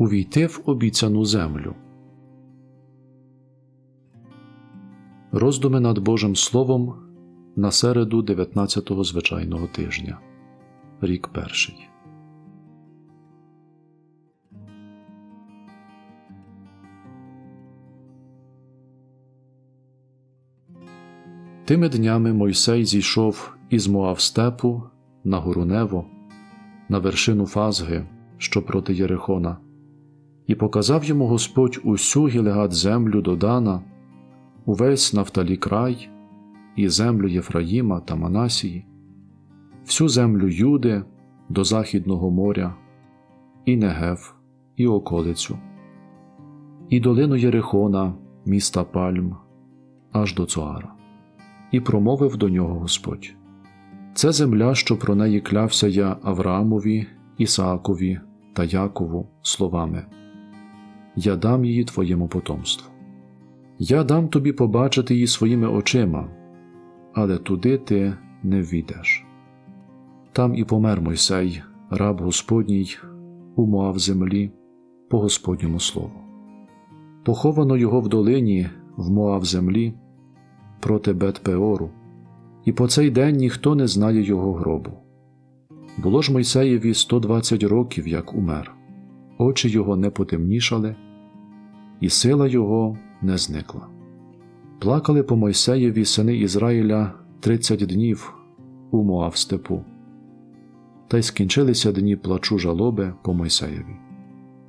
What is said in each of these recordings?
увійти в обіцяну землю. Роздуми над Божим Словом на середу 19-го звичайного тижня. Рік перший. Тими днями Мойсей зійшов із Моав степу на гору Нево, на вершину Фазги, що проти Єрихона, і показав йому Господь усю Гілегат землю до Дана, увесь Нафталі край, і землю Єфраїма та Манасії, всю землю Юди до Західного моря, і Негев, і околицю, і долину Єрихона, міста Пальм, аж до Цоара. І промовив до нього Господь: Це земля, що про неї клявся я Авраамові, Ісаакові та Якову словами: Я дам її твоєму потомству. Я дам тобі побачити її своїми очима, але туди ти не війдеш. Там і помер Мойсей, раб Господній, у Моав землі, по Господньому слову. Поховано його в долині, в Моав землі, проти Бет-Пеору, і по цей день ніхто не знає його гробу. Було ж Мойсеєві 120 років, як умер, очі його не потемнішали, і сила його не зникла. Плакали по Мойсеєві сини Ізраїля 30 днів у Моав степу, та й скінчилися дні плачу жалоби по Мойсеєві.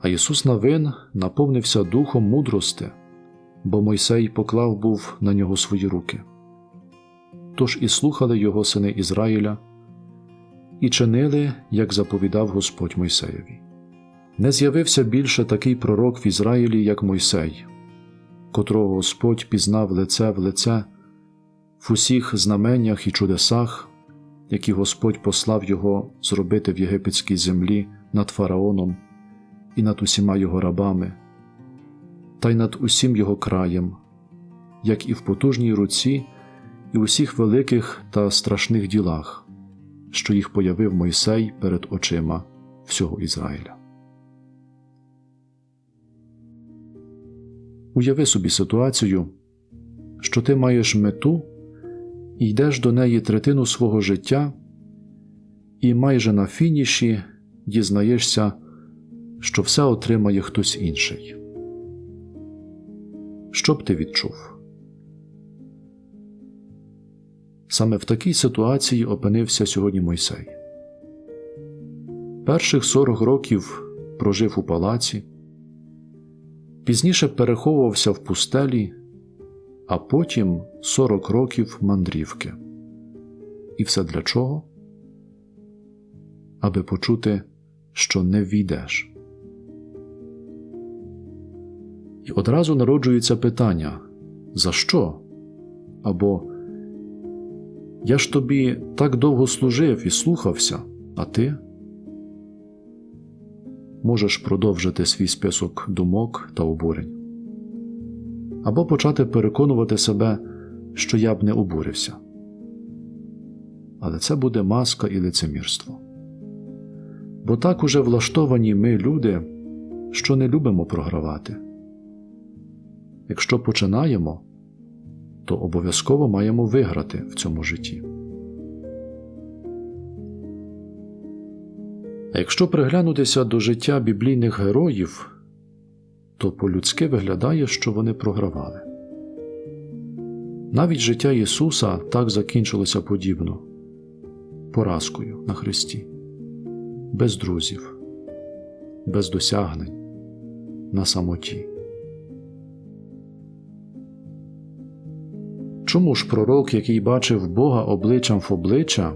А Ісус Навин наповнився духом мудрости, бо Мойсей поклав був на нього свої руки. Тож і слухали його сини Ізраїля, і чинили, як заповідав Господь Мойсеєві. Не з'явився більше такий пророк в Ізраїлі, як Мойсей, котрого Господь пізнав лице в лице в усіх знаменнях і чудесах, які Господь послав його зробити в єгипетській землі над фараоном і над усіма його рабами, та й над усім його краєм, як і в потужній руці, і усіх великих та страшних ділах, що їх появив Мойсей перед очима всього Ізраїля. Уяви собі ситуацію, що ти маєш мету йдеш до неї третину свого життя, і майже на фініші дізнаєшся, що все отримає хтось інший. Що б ти відчув? Саме в такій ситуації опинився сьогодні Мойсей. Перших 40 років прожив у палаці, пізніше переховувався в пустелі, а потім 40 років мандрівки. І все для чого? Аби почути, що не війдеш. І одразу народжується питання за що? Або Я ж тобі так довго служив і слухався, а ти? Можеш продовжити свій список думок та обурень, або почати переконувати себе, що я б не обурився. Але це буде маска і лицемірство. Бо так уже влаштовані ми люди, що не любимо програвати. Якщо починаємо, то обов'язково маємо виграти в цьому житті. А якщо приглянутися до життя біблійних героїв, то по-людськи виглядає, що вони програвали. Навіть життя Ісуса так закінчилося подібно поразкою на Христі, без друзів, без досягнень, на самоті. Чому ж пророк, який бачив Бога обличчям в обличчя,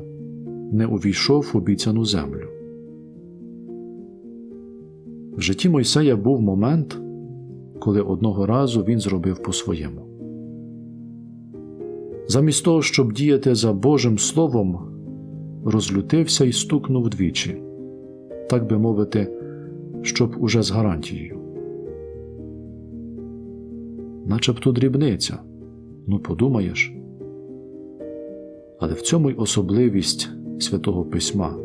не увійшов в обіцяну землю? В житті Мойсея був момент, коли одного разу він зробив по-своєму. Замість того, щоб діяти за Божим Словом, розлютився і стукнув двічі, так би мовити, щоб уже з гарантією. Начебто дрібниця. Ну, подумаєш. Але в цьому й особливість святого Письма,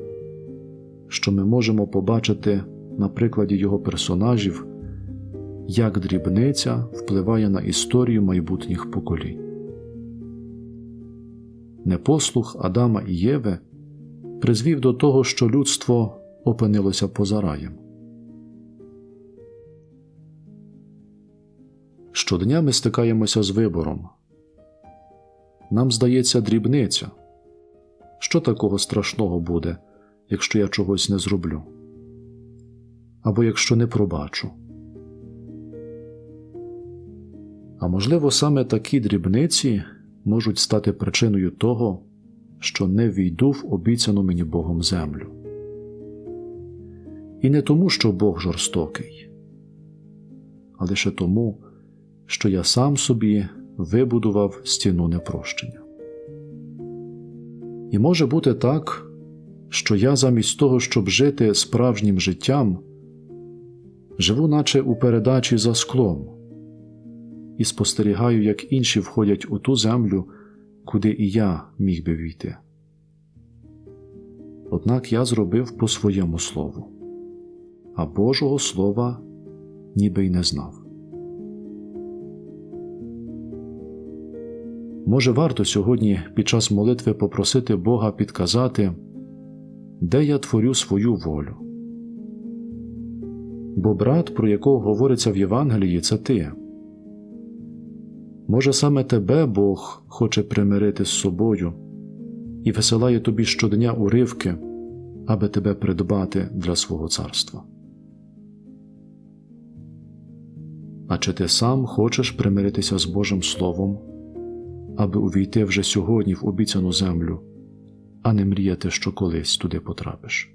що ми можемо побачити на прикладі його персонажів, як дрібниця впливає на історію майбутніх поколінь. Непослух Адама і Єви призвів до того, що людство опинилося поза раєм. Щодня ми стикаємося з вибором. Нам здається дрібниця. Що такого страшного буде, якщо я чогось не зроблю? Або якщо не пробачу? А можливо, саме такі дрібниці можуть стати причиною того, що не війду в обіцяну мені Богом землю. І не тому, що Бог жорстокий, а лише тому, що я сам собі вибудував стіну непрощення. І може бути так, що я замість того, щоб жити справжнім життям, живу, наче у передачі за склом, і спостерігаю, як інші входять у ту землю, куди і я міг би війти. Однак я зробив по своєму слову, а Божого Слова ніби й не знав. Може, варто сьогодні під час молитви попросити Бога підказати, де я творю свою волю. Бо брат, про якого говориться в Євангелії, це ти. Може, саме тебе Бог хоче примирити з собою і висилає тобі щодня уривки, аби тебе придбати для свого царства. А чи ти сам хочеш примиритися з Божим Словом, аби увійти вже сьогодні в обіцяну землю, а не мріяти, що колись туди потрапиш?